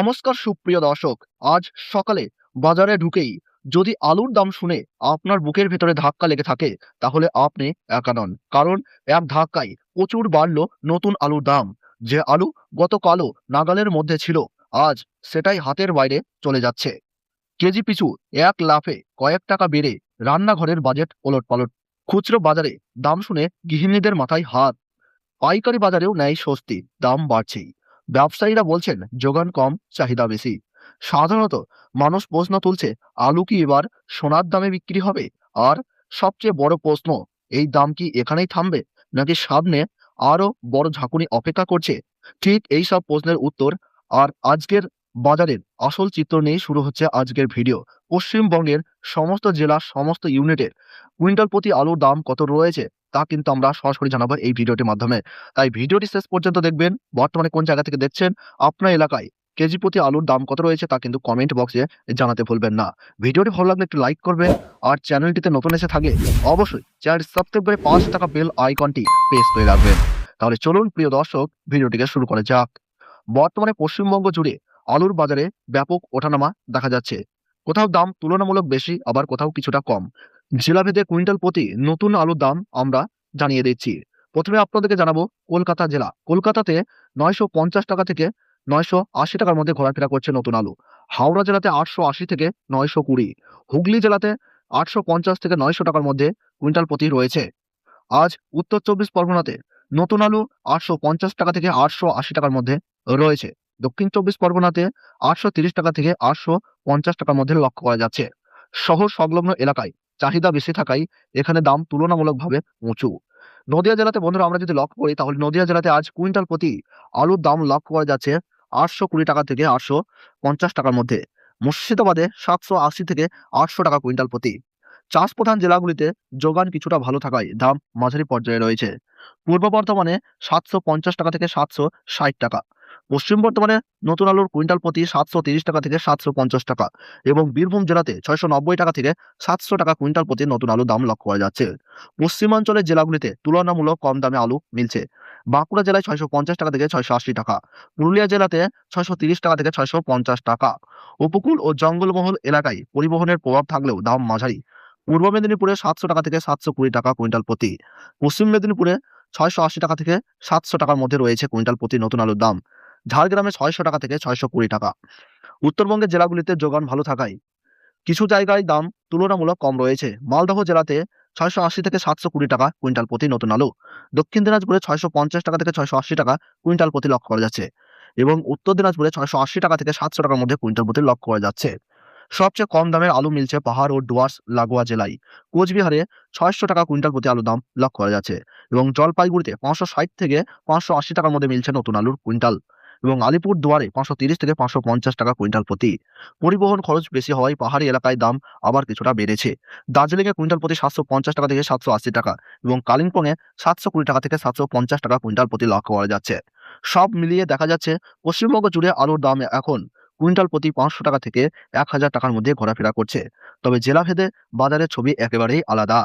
নমস্কার সুপ্রিয় দর্শক, আজ সকালে বাজারে ঢুকেই যদি আলুর দাম শুনে আপনার বুকের ভেতরে ধাক্কা লেগে থাকে, তাহলে আপনি একা নন। কারণ এক ধাক্কায় প্রচুর বাড়লো নতুন আলুর দাম। যে আলু গতকালও নাগালের মধ্যে ছিল, আজ সেটাই হাতের বাইরে চলে যাচ্ছে। কেজি পিছু এক লাফে কয়েক টাকা বেড়ে রান্নাঘরের বাজেট ওলটপালট। খুচরো বাজারে দাম শুনে গৃহিণীদের মাথায় হাত। পাইকারি বাজারেও নেয় স্বস্তি, দাম বাড়ছেই। ব্যবসায়ীরা বলছেন, যোগান কম, চাহিদা বেশি। সাধারণত মানুষ প্রশ্ন তুলছে, আলু কি এবার সোনার দামে বিক্রি হবে? আর সবচেয়ে বড় প্রশ্ন, এই দাম কি এখানেই থামবে? নাকি সামনে আরও বড় ঝাঁকুনি অপেক্ষা করছে? ঠিক এই সব প্রশ্নের উত্তর আর আজকের বাজারের আসল চিত্র নিয়ে শুরু হচ্ছে আজকের ভিডিও। পশ্চিমবঙ্গের সমস্ত জেলার সমস্ত ইউনিটের কুইন্টাল প্রতি আলুর দাম কত রয়েছে? তা কিন্তু আমরা সরাসরি জানাব এই ভিডিওটির মাধ্যমে। তাই ভিডিওটি শেষ পর্যন্ত দেখবেন, বর্তমানে কোন জায়গা থেকে দেখছেন, আপনার এলাকায় কেজি প্রতি আলুর দাম কত রয়েছে তা কিন্তু কমেন্ট বক্সে জানাতে ভুলবেন না। ভিডিওটি ভালো লাগলে একটু লাইক করবেন আর চ্যানেলটিতে নতুন এসে থাকে অবশ্যই চ্যানেল সাবস্ক্রাইব করে পাঁচ টাকা বেল আইকনটি প্রেস করে রাখবেন। তাহলে চলুন প্রিয় দর্শক, ভিডিওটিকে শুরু করা যাক। বর্তমানে পশ্চিমবঙ্গ জুড়ে আলুর বাজারে ব্যাপক ওঠানামা দেখা যাচ্ছে। কোথাও দাম তুলনামূলক বেশি, আবার কোথাও কিছুটা কম। জেলাভেদে কুইন্টাল প্রতি নতুন আলুর দাম আমরা জানিয়ে দিচ্ছি। প্রথমে আপনাদেরকে জানাব কলকাতা জেলা। কলকাতাতে নয়শো পঞ্চাশ টাকা থেকে নয়শো আশি টাকার মধ্যে ঘোরাফেরা করছে নতুন আলু। হাওড়া জেলাতে আটশো আশি থেকে নয়শো কুড়ি। হুগলি জেলাতে আটশো পঞ্চাশ থেকে নয়শো টাকার মধ্যে কুইন্টাল প্রতি রয়েছে। আজ উত্তর চব্বিশ পরগনাতে নতুন আলু আটশো পঞ্চাশ টাকা থেকে আটশো আশি টাকার মধ্যে রয়েছে। দক্ষিণ চব্বিশ পরগনাতে আটশো তিরিশ টাকা থেকে আটশো পঞ্চাশ টাকার মধ্যে লক্ষ্য করা যাচ্ছে। শহর সংলগ্ন এলাকায় চাহিদা বেশি থাকায় এখানে দাম তুলনামূলকভাবে উঁচু। নদিয়া জেলাতে বন্ধুরা আমরা যদি লক্ষ্য করি, তাহলে নদিয়া জেলাতে আজ কুইন্টাল প্রতি আলুর দাম লক্ষ্য করা যাচ্ছে আটশো কুড়ি টাকা থেকে আটশো পঞ্চাশ টাকার মধ্যে। মুর্শিদাবাদে সাতশো আশি থেকে আটশো টাকা কুইন্টাল প্রতি। চাষ প্রধান জেলাগুলিতে যোগান কিছুটা ভালো থাকায় দাম মাঝারি পর্যায়ে রয়েছে। পূর্ব বর্ধমানে সাতশো পঞ্চাশ টাকা থেকে সাতশো ষাট টাকা। পশ্চিম বর্ধমানে নতুন আলুর কুইন্টাল প্রতি সাতশো তিরিশ টাকা থেকে সাতশো পঞ্চাশ টাকা এবং বীরভূম জেলাতে ছয়শো নব্বই টাকা থেকে সাতশো টাকা কুইন্টাল প্রতি নতুন আলু দাম লক্ষ্য করা যাচ্ছে। পশ্চিমাঞ্চলের জেলাগুলিতে তুলনামূলক কম দামে আলু মিলছে। বাঁকুড়া জেলায় ছয়শো পঞ্চাশ টাকা থেকে ছয়শো আশি টাকা, পুরুলিয়া জেলাতে ছয়শো তিরিশ টাকা থেকে ছয়শো পঞ্চাশ টাকা। উপকূল ও জঙ্গলমহল এলাকায় পরিবহনের প্রভাব থাকলেও দাম মাঝারি। পূর্ব মেদিনীপুরে সাতশো টাকা থেকে সাতশো কুড়ি টাকা কুইন্টাল প্রতি, পশ্চিম মেদিনীপুরে ছয়শো আশি টাকা থেকে সাতশো টাকার মধ্যে রয়েছে কুইন্টাল প্রতি নতুন আলুর দাম। ঝাড়গ্রামে ছয়শো টাকা থেকে ছয়শো কুড়ি টাকা। উত্তরবঙ্গের জেলাগুলিতে যোগান ভালো থাকায়। কিছু জায়গায় দাম তুলনামূলক কম রয়েছে। মালদহ জেলাতে ছয়শো আশি থেকে সাতশো কুড়ি টাকা কুইন্টাল প্রতি নতুন আলু। দক্ষিণ দিনাজপুরে ছয়শো পঞ্চাশ টাকা থেকে ছয়শো আশি টাকা কুইন্টাল প্রতি লক্ষ্য করা যাচ্ছে। এবং উত্তর দিনাজপুরে ছয়শো আশি টাকা থেকে সাতশো টাকার মধ্যে কুইন্টাল প্রতি লক্ষ্য করা যাচ্ছে। সবচেয়ে কম দামের আলু মিলছে পাহাড় ও ডুয়ার্স লাগোয়া জেলায়। কোচবিহারে ছয়শো টাকা কুইন্টাল প্রতি আলু দাম লক্ষ্য করা যাচ্ছে। এবং জলপাইগুড়িতে পাঁচশো ষাট থেকে পাঁচশো আশি টাকার মধ্যে মিলছে নতুন আলুর কুইন্টাল। এবং আলিপুর দুয়ারে পাঁচশো তিরিশ থেকে পাঁচশো পঞ্চাশ টাকা কুইন্টাল প্রতি। পরিবহন খরচ বেশি হওয়ায় পাহাড়ি এলাকায় দাম আবার কিছুটা বেড়েছে। দার্জিলিংয়ে কুইন্টাল প্রতি সাতশো পঞ্চাশ টাকা থেকে সাতশো আশি টাকা এবং কালিম্পংয়ে সাতশো কুড়ি টাকা থেকে সাতশো পঞ্চাশ টাকা কুইন্টাল প্রতি লক্ষ্য করা যাচ্ছে। সব মিলিয়ে দেখা যাচ্ছে, পশ্চিমবঙ্গ জুড়ে আলুর দাম এখন কুইন্টাল প্রতি পাঁচশো টাকা থেকে এক হাজার টাকার মধ্যে ঘোরাফেরা করছে। তবে জেলাভেদে বাজারের ছবি একেবারেই আলাদা।